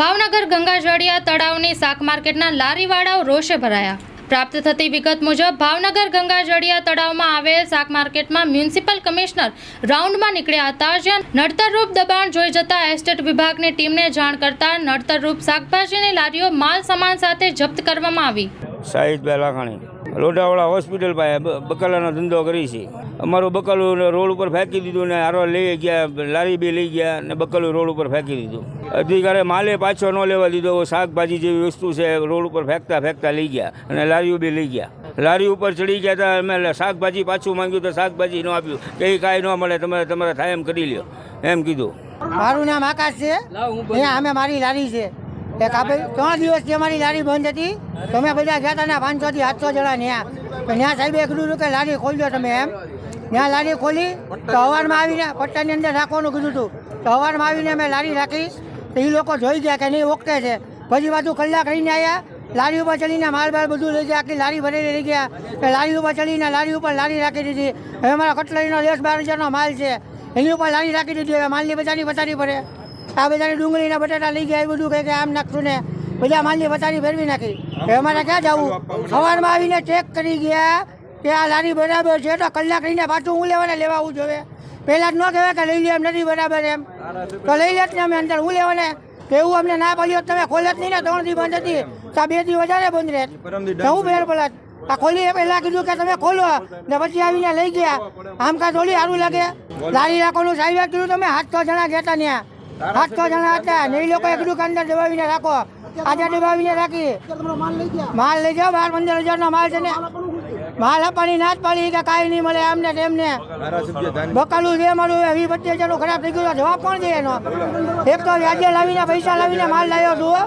ભાવનગર ગંગાજળિયા તળાવની શાક માર્કેટના લારીવાળાઓ રોષે ભરાયા. પ્રાપ્ત થતી વિગત મુજબ, ભાવનગર ગંગાજળિયા તળાવમાં આવેલ શાક માર્કેટમાં મ્યુનિસિપલ કમિશનર રાઉન્ડમાં નીકળ્યા હતા. જ્યાં નડતરરૂપ દબાણ જોઈ જતા એસ્ટેટ વિભાગની ટીમને જાણ કરતા નડતરરૂપ શાકભાજીની લારીઓ માલ સામાન સાથે જપ્ત કરવામાં આવી. સાહિદભાઈ લાખાણી, લોઢાવાળા હોસ્પિટલ પાસે બકાલાનો ધંધો કરી છે. અમારું બકલું રોડ ઉપર ફેંકી દીધું ને આરો લઈ ગયા લારી બી લઈ ગયા ને બકલું રોડ ઉપર ફેંકી દીધું. અધિકારે માલે પાછો ન લેવા દીધો શાકભાજી જેવી વસ્તુ છે રોડ ઉપર ફેંકતા ફેંકતા લઈ ગયા અને લારીઓ બી લઈ ગયા. લારી ઉપર ચડી ગયા હતા અમે શાકભાજી પાછું માંગ્યું તો શાકભાજી ન આપ્યું. કંઈ કાંઈ ન મળે તમારે તમારે થાય એમ કરી લ્યો. એમ કીધું. મારું નામ આકાશ છે. અહીંયા અમે મારી લારી છે. એક આપણે ત્રણ દિવસથી અમારી લારી બંધ હતી. તમે બધા ગયા હતા ને પાંચસો થી સાતસો જણા ત્યાં ત્યાં સાહેબે કીધું હતું કે લારી ખોલજો તમે એમ. ત્યાં લારી ખોલી, તો હવારમાં આવીને પટ્ટાની અંદર રાખવાનું કીધું હતું તો હવારમાં આવીને મેં લારી રાખી, તો એ લોકો જોઈ ગયા કે નહીં, ઓકે છે. પછી પાછું કલાક રહીને આવ્યા લારી ઉપર ચડીને માલ બાલ બધું લઈ ગયા, આખી લારી ભરેલી લઈ ગયા. તો લારી ઉપર ચડીને લારી ઉપર લારી રાખી દીધી. હવે અમારા કટલરીનો દસ બાર હજારનો માલ છે. એની ઉપર લારી રાખી દીધી, હવે માલની બજારની પથારી ભરે. આ બધાની ડુંગળીના બટાટા લઈ ગયા, એ બધું કહે કે આમ નાખશું ને. બધા માલની પથારી ફેરવી નાખી. હવે અમારે ક્યાં જવું? સવારમાં આવીને ચેક કરી ગયા કે આ લારી બરાબર છે, તો કલાક રહીને પાછું હું લેવાને લેવા આવું જોઈએ પહેલાં જ ન કહેવાય કે લઈ લે એમ નથી બરાબર એમ. તો લઈ લેત ને અમે અંદર, હું લેવાને? એવું અમને ના પડ્યું તમે ખોલે જ નહીં ને ત્રણ દી બંધ હતી. તો બે દી વધારે બંધ રહે. તો હું ફેર પડે આ ખોલી પહેલા કીધું કે તમે ખોલો, ને પછી આવીને લઈ ગયા. આમ કાં થોડી સારું લાગે. લારી રાખવાનું સાહેબ કીધું, તમે સાતસો જણા ગયા ત્યાં ત્યાં સાતસો જણા હતા, ને એ લોકોએ કીધું કે અંદર દબાવીને રાખો. આજે દબાવીને રાખી. માલ લઈ જાઓ, બાર પંદર હજારનો માલ છે ને. માલ પાણી ના જ પાડી કે કાંઈ નહીં મળે એમને તેમને. બકાલું જે મારું વી પચીસ હજારનું ખરાબ થઈ ગયું તો જવાબ કોણ દે એનો? એક તો વ્યાજે લાવીને પૈસા લાવીને માલ લાવ્યો છું.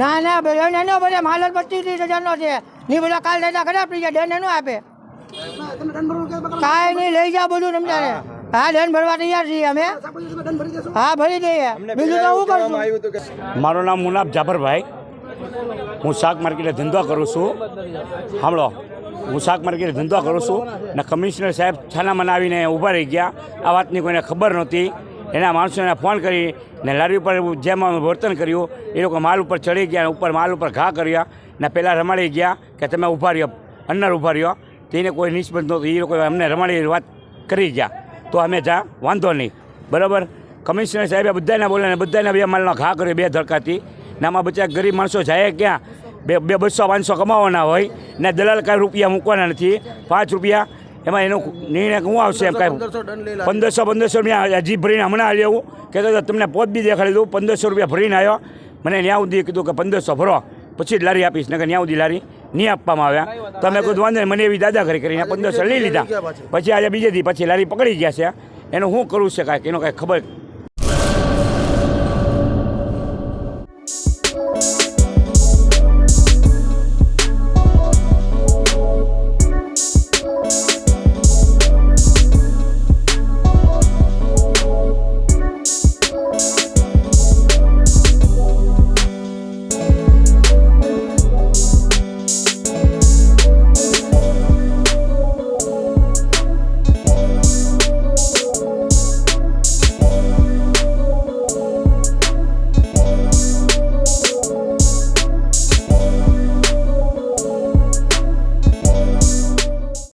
ના ના બેન એનો બધે માલ જ પચીસ ત્રીસ હજારનો છે. નહીં બધા કાલ દેતા ખરાબ થઈ જાય ડેન એનો આપે. કાંઈ નહીં લઈ જાઓ બધું તમને. હા દંડ ભરવા તૈયાર છીએ અમે. હા ભરી દઈએ. બીજું તો હું કરું મારું નામ મુનાફ જાફરભાઈ. હું શાક માર્કેટે ધંધો કરું છું. સાંભળો હું શાક માર્કેટે ધંધો કરું છું ને કમિશનર સાહેબ છાના મનાવીને ઊભા રહી ગયા. આ વાતની કોઈને ખબર નહોતી. એના માણસોને ફોન કરી ને લારી ઉપર જેમ વર્તન કર્યું, એ લોકો માલ ઉપર ચડી ગયા ઉપર માલ ઉપર ઘા કર્યા ને પહેલાં રમાડી ગયા કે તમે ઊભા રહ્યો, અન્નર ઊભા રહ્યો. તેને કોઈ નિષ્બંધ નહોતું. એ લોકો અમને રમાડી વાત કરી ગયા. તો અમે જા, વાંધો નહીં. બરાબર? કમિશનર સાહેબે બધાને બોલ્યા ને બધાને બે માલનો ઘા કર્યો બે ધડકાથી. ને આમાં બચ્ચા ગરીબ માણસો જાય ક્યાં? બે બે બસો પાંચસો કમાવાના હોય ને દલાલ કાંઈ રૂપિયા મૂકવાના નથી. પાંચ રૂપિયા એમાં એનો નિર્ણય શું આવશે એમ કાંઈ. પંદરસો પંદરસો રૂપિયા હજી ભરીને હમણાં લેવું કહેતો હતો તમને પોત બી દેખાડી દઉં. પંદરસો રૂપિયા ભરીને આવ્યો મને ત્યાં સુધી કીધું કે પંદરસો ભરો. પછી જ લારી આપીશ. નકર ત્યાં સુધી લારી નહીં આપવામાં આવ્યા. તમે કીધું વાંધો મને એવી દાદાગરી કરીને પંદરસો લઈ લીધા. પછી આજે બીજેથી પછી લારી પકડી ગયા છે. એનું શું કરવું છે કાંઈક? એનો કાંઈ ખબર